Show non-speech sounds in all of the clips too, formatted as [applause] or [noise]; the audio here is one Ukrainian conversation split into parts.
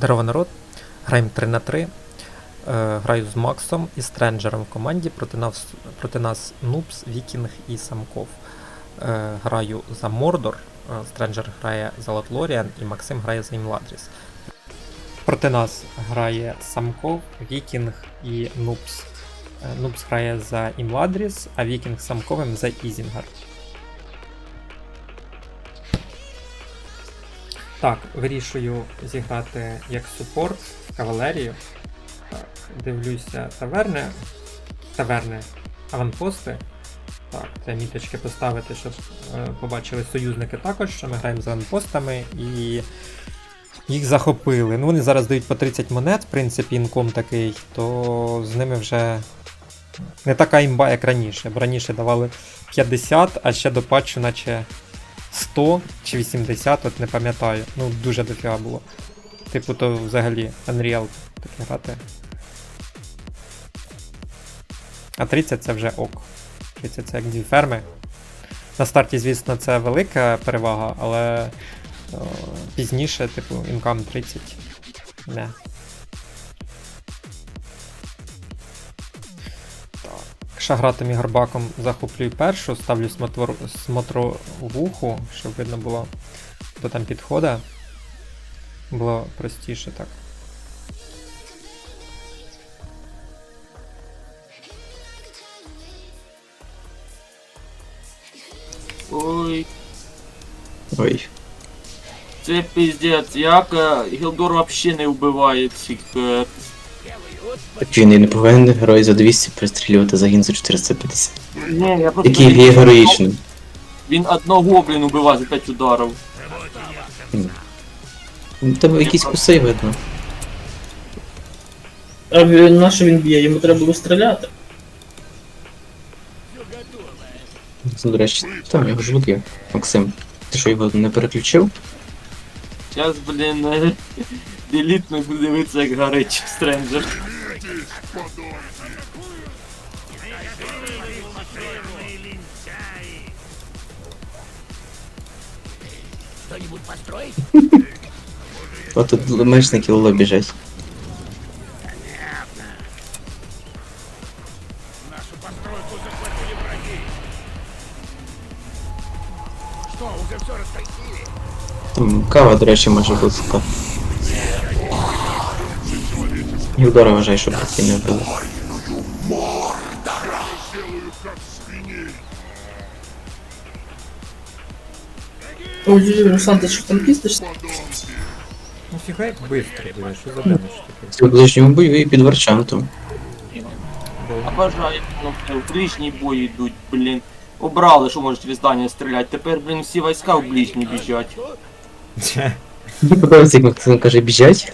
Здорово, народ. Граємо 3 на 3. Е, граю з Максом і Стренджером в команді. Проти нас, проти нас Нубс, Вікінг і Самков. Е, граю за Мордор. е, Стренджер грає за Лотлоріан і Максим грає за Імладріс. Проти нас грає Самков, Вікінг і Нубс. Е, Нубс грає за Імладріс, а Вікінг Самковим за Ізінгар. Так, вирішую зіграти як супорт кавалерію. Дивлюся таверни. Таверни аванпости. Так, треба міточки поставити, щоб е, побачили союзники також, що ми граємо з аванпостами і їх захопили. Ну, вони зараз дають по 30 монет, в принципі, інком такий, то з ними вже не така імба, як раніше. Бо раніше давали 50, а ще до патчу, наче 100 чи 80, от не пам'ятаю. Ну, дуже дофіга було. Типу, то взагалі Unreal таке грати. А 30 це вже ок. 30 це як дві ферми. На старті, звісно, це велика перевага, але о, пізніше, типу, інкам 30. Не. Так. Якщо грати мігарбаком, захоплюю першу, ставлю смотру, смотровуху, щоб видно було, хто там підходить. Було простіше так. Ой, Ой. це піздець, як е, Гілдор вообще не вбиває цих. Він і не повинен герой за 200 пристрілювати загін за 450. Ні, я просто. Який він героїчний. Він одного, блін, убиває за 5 ударів. У тебе якісь куси видно. А він, на що він б'є? Йому треба було стріляти. Ну, До речі, там його звуть є. Максим. Ти що його не переключив? Зараз, блін, [laughs] е, делітно буду дивитися, як горить стренджер. Держись, подонки! Негативные лунатырные лентяи! Что-нибудь построить? Вот тут думаешь на килло бежать. Понятно. Нашу постройку захватили враги. Что, уже все растащили? Там кава, до речі, може бути. Така. Юдора вважає, що проти не вбили. Ой, Руслан, ти що там пістиш? Нафіга як бистро, блядь, що за демедж такий? Це в ближньому бою і під варчантом. Обожаю, ну, в ближній бої йдуть, блін. Обрали, що можуть через здання стріляти. Тепер, блін, всі війська в ближній біжать. Мені подобається, як Максим каже, біжать.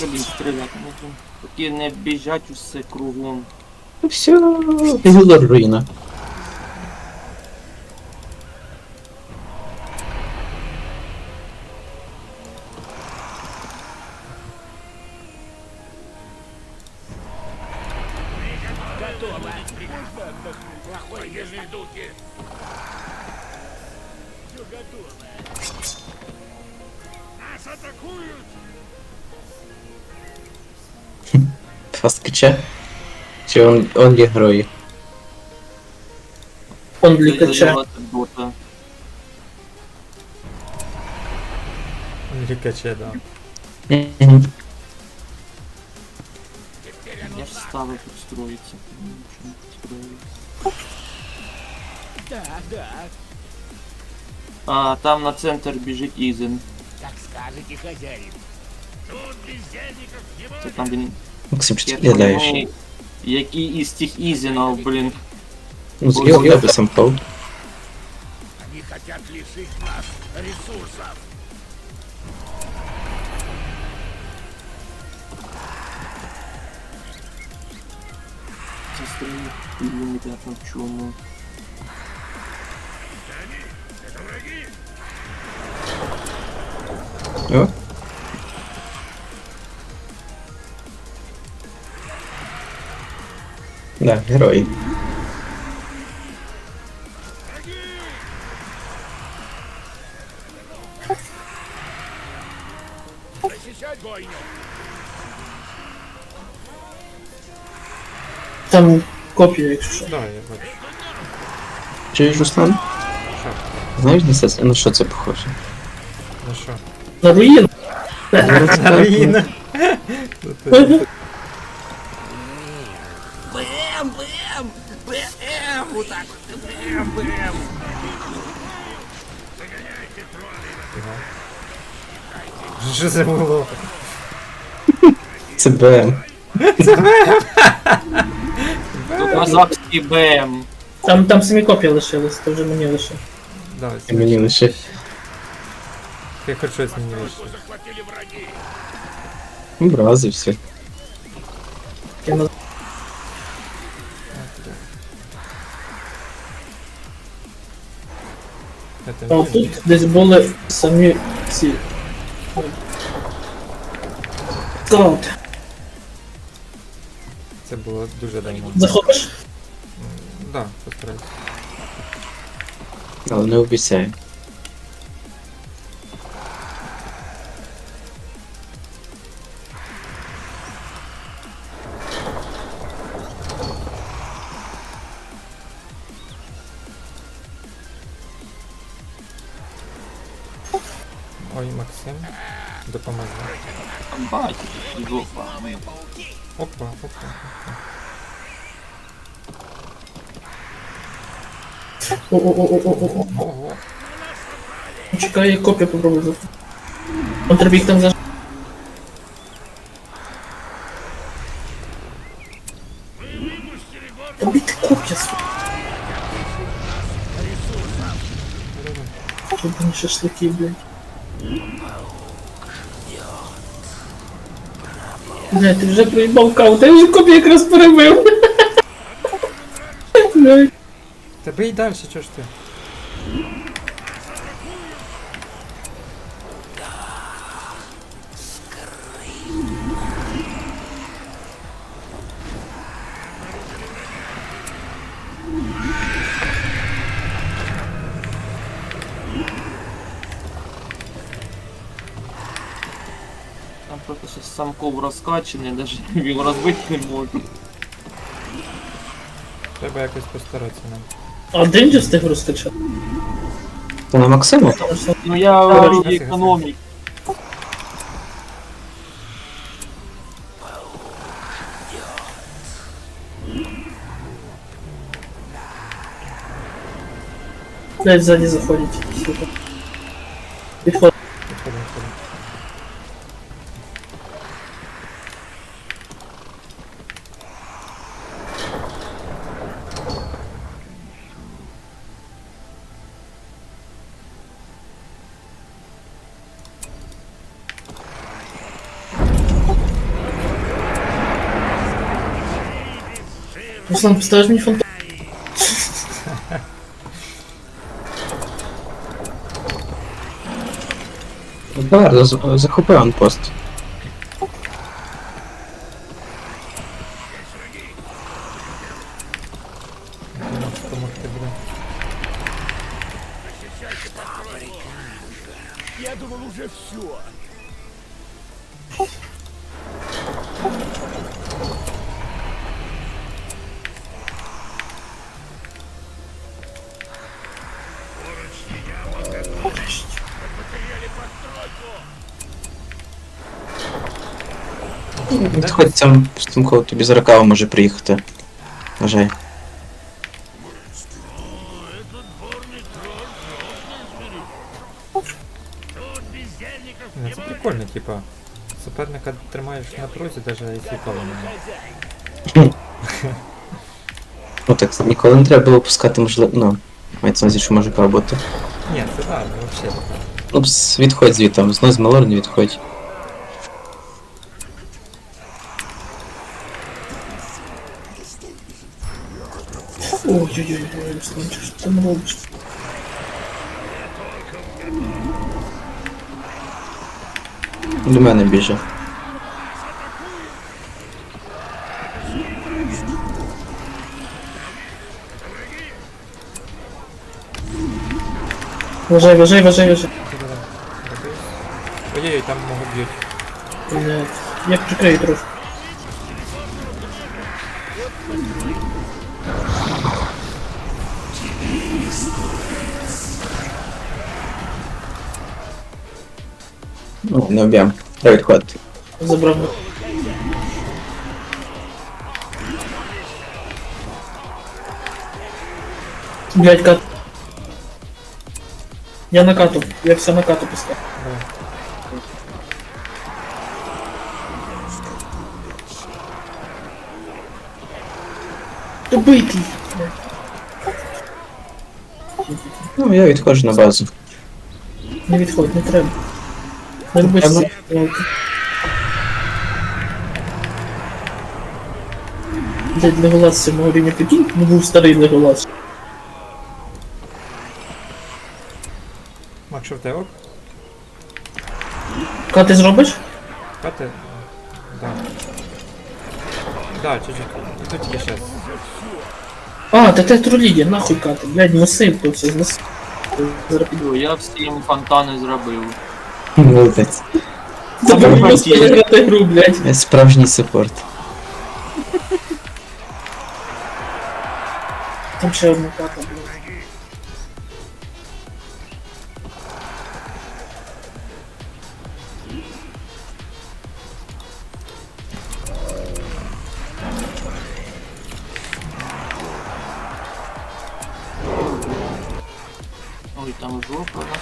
Я стріляти можу. Поки не біжать усе кругом. Ну все, руїна. Чи он, он є герої? Он лікача. Заливати дота. Лікаче, да. Мгм. Я ж ставив тут строїться. Нічого не строїться. А, там на центр біжить Ізен. Как скажете, хозяин. Це там він. Максим, чи ти Я виглядаєш? думаю, Який із тих Ізенов, блін. Ну, з його я би сам пав. Они хотят лишить нас ресурсов. Це стріляє. Блін, я там в чому. Dobra, heroin. Tam kopię jak. Daję. Czy już Ruslan? Znajdź na sesję, na co pochodzi. Proszę. Na ruinę. Na ruinę. [laughs] БМ, вот так вот, БМ, БМ. Що це було? Це БМ. Тут казахський БМ. Там, там самі копії лишились, то вже мені лише. Давай, І мені лише. я хоч щось мені вийшло. Захватили враги. А тут десь були самі ці. Скаут. Це було дуже давно. Захопиш? Так, Да, постараюсь. Але не обіцяю. Ой, Максим. Допоможе. Бать. Опа, опа. О-о-о-о-о-о. Ого. Чекай, я копію попробую за. Он треба їх там заж... Та бійте коп'я, сука. Тут шашлики, блядь. Бля, ти вже проїбав каву, ти вже копію якраз перебив. Блядь. Та бий далі, чого ж ти? Сам ков розкачаний, навіть його розбити не можу. Треба якось постаратися нам. А Денджі встиг розкачати? То на все. Ну я говорю економік. Блядь, сзади заходить, сука. Підходить. Фантом? Давай, захопи анпост. Тим, коли тобі з рукава може приїхати. Вважай. Ну, це прикольно, типа. Суперника тримаєш на прозі, навіть якщо кола немає. [laughs] Ну так, ніколи не треба було пускати можливо. Ну, мається на увазі, що може бути. Ні, це да, ну взагалі. Ну, відходь звідти, знов з Малорні відходь. Ой-ой-ой, Руслан, ж ти там робиш? До мене біже. Вважай, вважай, вважай, вважай. Ой-ой, там мого б'ють. Я прикрию трошки. Не об'єм. Треба відходити. Забрав. Блять, кат. Я на кату. Я все на кату. Давай. Добитий. Ну, я відходжу на базу. Не відходь, не треба. Треба. Блять, Леголас цього рівня прикинь, ну був старий Леголас. Мак, що в тебе ок? Кати зробиш? Кати? Да. Да, чуть-чуть. Тут є ще. А, та те тролідія, нахуй кати, блядь, носи то все знес. Зараз піду. Я всім фонтани зробив. Молодець. Забув Там просто гру, блядь. Справжній супорт. Там ще одна ката, блядь. Ой, там жопа нас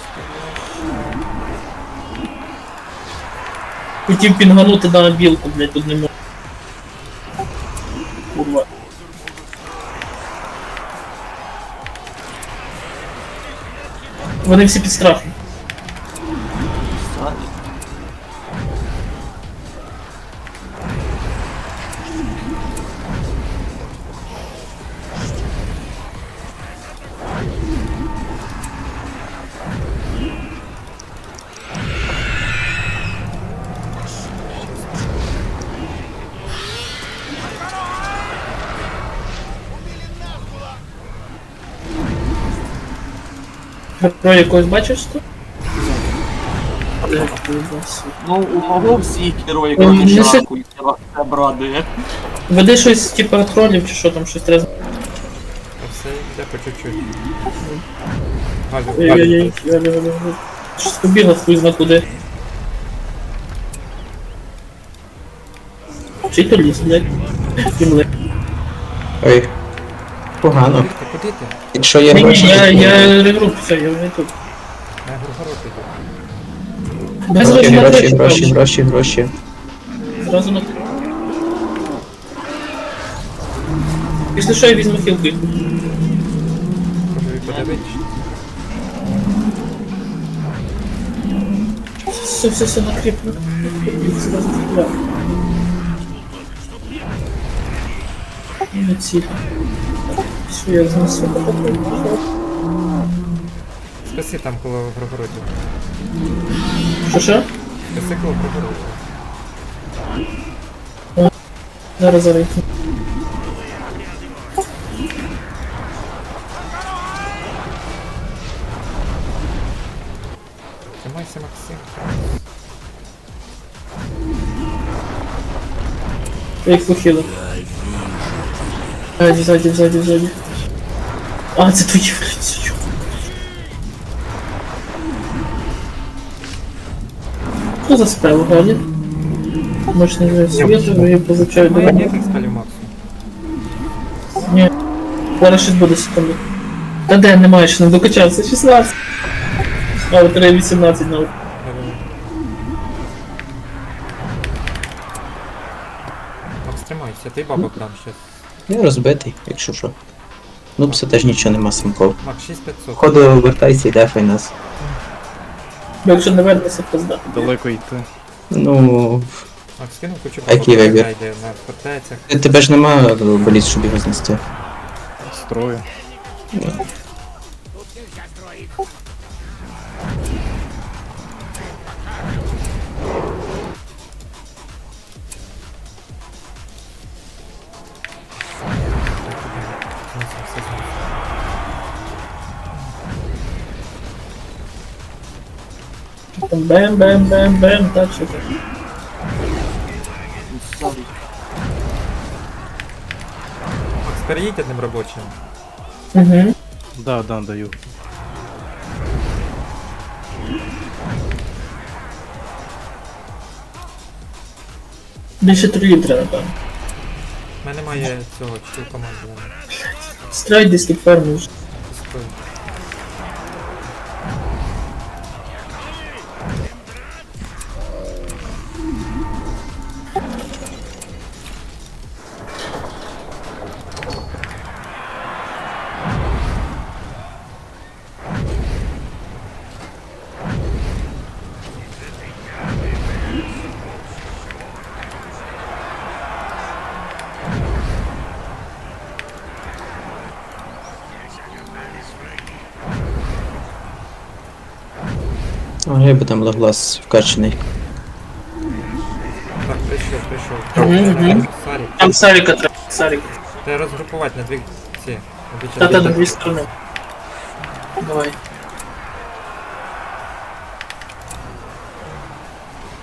Хотів пінганути на білку, блядь, тут не можу. Курва. Вони всі під страхом. Герой якогось бачиш тут? Ну, у мого всіх героїв, Ну, кроме не Шаку, і це це обрадує. Веди щось типа тролів чи що там, щось треба. Все йде по чуть-чуть. Галю, Ой-ой-ой, я не веду. Щось побігла хуй зна куди. Чи то ліс, блядь? Ой. Погано. Куди ти? Куди ти? Якщо є Ні, ні, гроші, я, то- я регруп, все, я вже тут. Я горгород іду. Без Гроші, грошей на гроші, третій гроші, там. гроші, гроші. Зразу на Після що я візьму хілки. Може і подивитись. Все, все, все накріплено. Зразу стріляю. Не ціль. Що я знесу? Спаси там коло в Горгороді. Що що? Спаси коло в Зараз зараз. Тримайся, Максим. Я їх похилив. Ззаді, ззаді, ззаді, ззаді. А, це твої, блядь, сучок. Що за спел, Галя? Може не знаю, світу, я позичаю Немає до ніяких спелів Максу. Ні. Зараз щось буде секунду. Та де немає, ще не докачався, 16. Але треба 18 на Давай. Макс, тримайся, ти бабок дам щас. Я розбитий, якщо що. Ну, все теж нічого нема самков. Макс, 6500. Ходу вертайся і дефай нас. Якщо не вернеться, пизда. Далеко йти. Ну, Макс, кинув кучу А який вибір? йде на фортецях. тебе ж нема боліт, щоб його знести. Строю. Зносим Там бем, бем, бем, бем, так що так. Макс, переїдь одним робочим. Угу. Да, да, даю. Більше 3 літри, напевно. У мене немає цього чи команди. десь тут фермуєш. Стой. Я би там Лаглас вкачаний. Так, прийшов, прийшов. Мгм. Там Саріка треба, Саріка. треба розгрупувати на дві ці. на дві Та та на частини. дві сторони. Давай.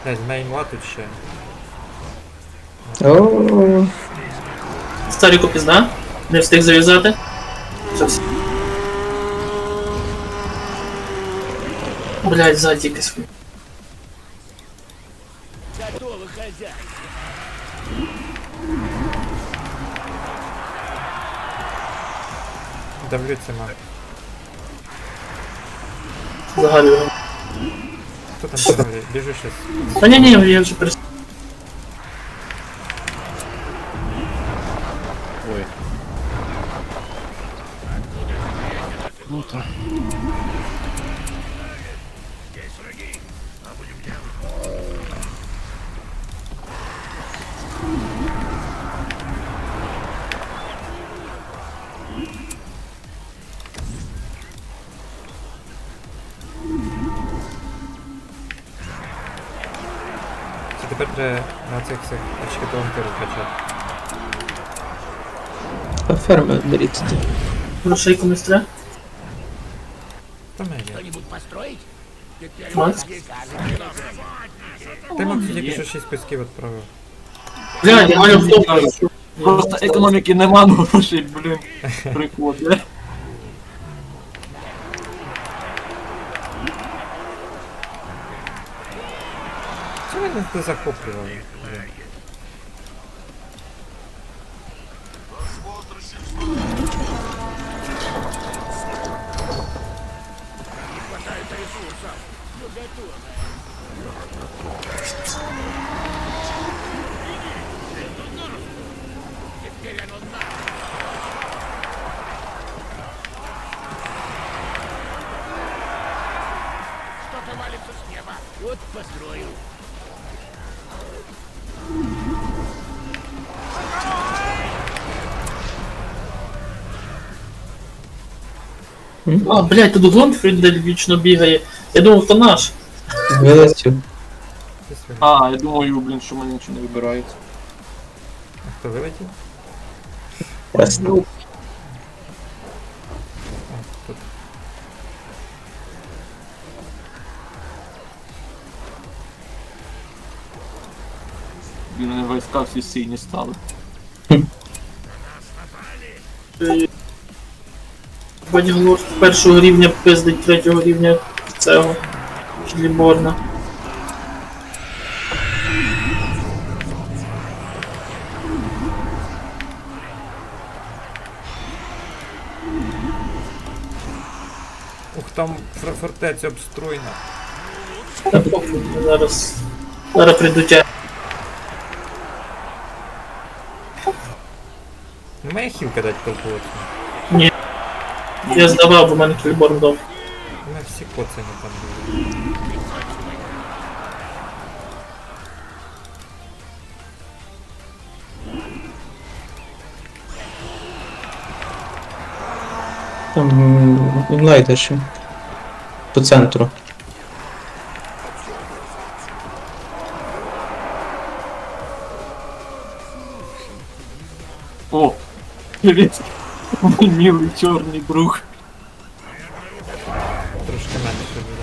Блядь, мейнла тут ще. О, Старіку пізна. Не встиг зав'язати. Щас. Блять, ззаді якась хуйня. Готово, хозяин. Давлю цима. Загалюю. Хто там подавлює? Біжу щас. Та ні, ні, я вже перес... Ой. Ну то. Це тепер треба на цих цих очки талантиру качати. а ферми беріть. Грошей комусь треба? Та мене. Что-нибудь построить? Теперь Макс? Ти Макс тільки що 6 писків відправив. Блядь, я маю вдома. Просто економіки нема, ну грошей, блін. Прикол, да? Чого ви не захоплювали? А, блядь, тут Гонфрідель вічно бігає. Я думав, то наш. Вилетів. Ти свій. А, я думаю, блін, що в мене нічого не вибирається. А хто вилетів? Ясно. О, тут. Блін, мене війська всі сині стали. Бодіглор першого рівня пиздить третього рівня цього. Шліборна. Ух, там фор- фортеця обстроєна. Та похуй, зараз. Зараз прийдуть. Немає хілка дати толкувати. Ні. Я здавав, бо в мене Шліборн дав. У мене всі коцані там були. Там м, інлайдер ще. По центру. О! Привіт! Мій милий чорний друг. Трошки менше буде.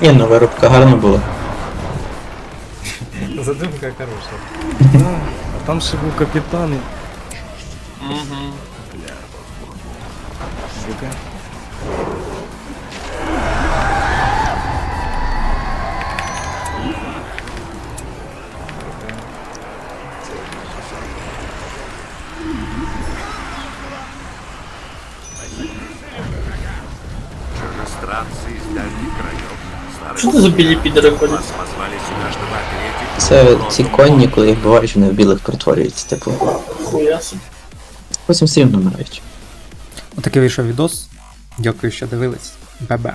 Ні, ну виробка гарна була. Задумка хороша. [laughs] Да, а там ще був капітан і... Угу. Яке? Чужестранцы из дальних краев. Старые Що це за білі підери ходять? вас позвали сюда, чтобы ответить. Це ці коні, коли їх бувають, вони в білих перетворюються, типу. Хуя собі. Потім рівно вмирають. Отакий вийшов відос. Дякую, що дивились. Бе-бе.